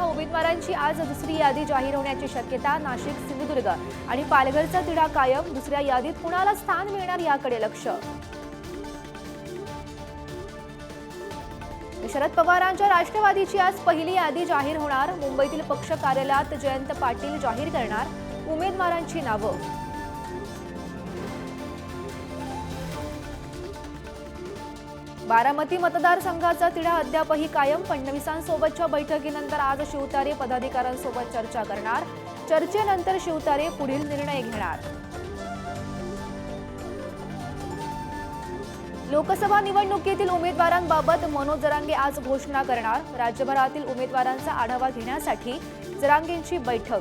लोकसभा उमेदवारांची आज दुसरी यादी जाहीर होण्याची शक्यता नाशिक सिंधुदुर्ग आणि पालघरचा तिढा कायम. दुसऱ्या यादीत कुणाला स्थान मिळणार याकडे लक्ष? शरद पवारांच्या राष्ट्रवादीची आज पहिली यादी जाहीर होणार. मुंबईतील पक्ष कार्यालयात जयंत पाटील जाहीर करणार. उमेदवारांची नावं बारामती मतदारसंघाचा तिढा अद्यापही कायम. फडणवीसांसोबतच्या बैठकीनंतर आज शिवतारे पदाधिकाऱ्यांसोबत चर्चा करणार. चर्चेनंतर शिवतारे पुढील निर्णय घेणार. लोकसभा निवडणुकीतील उमेदवारांबाबत मनोज जरांगे आज घोषणा करणार. राज्यभरातील उमेदवारांचा आढावा घेण्यासाठी जरांगेंची बैठक.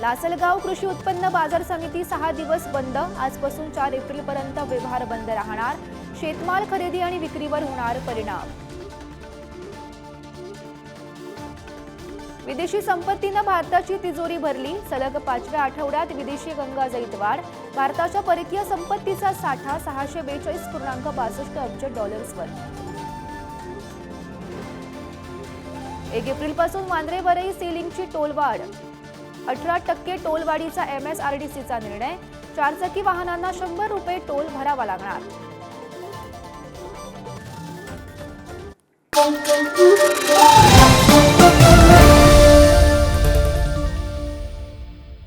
लासलगाव कृषी उत्पन्न बाजार समिती सहा दिवस बंद. आजपासून चार एप्रिलपर्यंत व्यवहार बंद राहणार. शेतमाल खरेदी आणि विक्रीवर होणार परिणाम. विदेशी संपत्तीनं भारताची तिजोरी भरली. सलग पाचव्या आठवड्यात विदेशी गंगा वाढ. भारताच्या परकीय संपत्तीचा साठा सहाशे बेचाळीस पूर्णांक बासष्ट अब्ज डॉलर्सवर. एक एप्रिलपासून वांद्रेवरही सेलिंगची टोलवाढ. अठरा टक्के टोलवाढीचा एमएसआरडीसीचा निर्णय. चारचाकी वाहनांना शंभर रुपये टोल भरावा लागणार.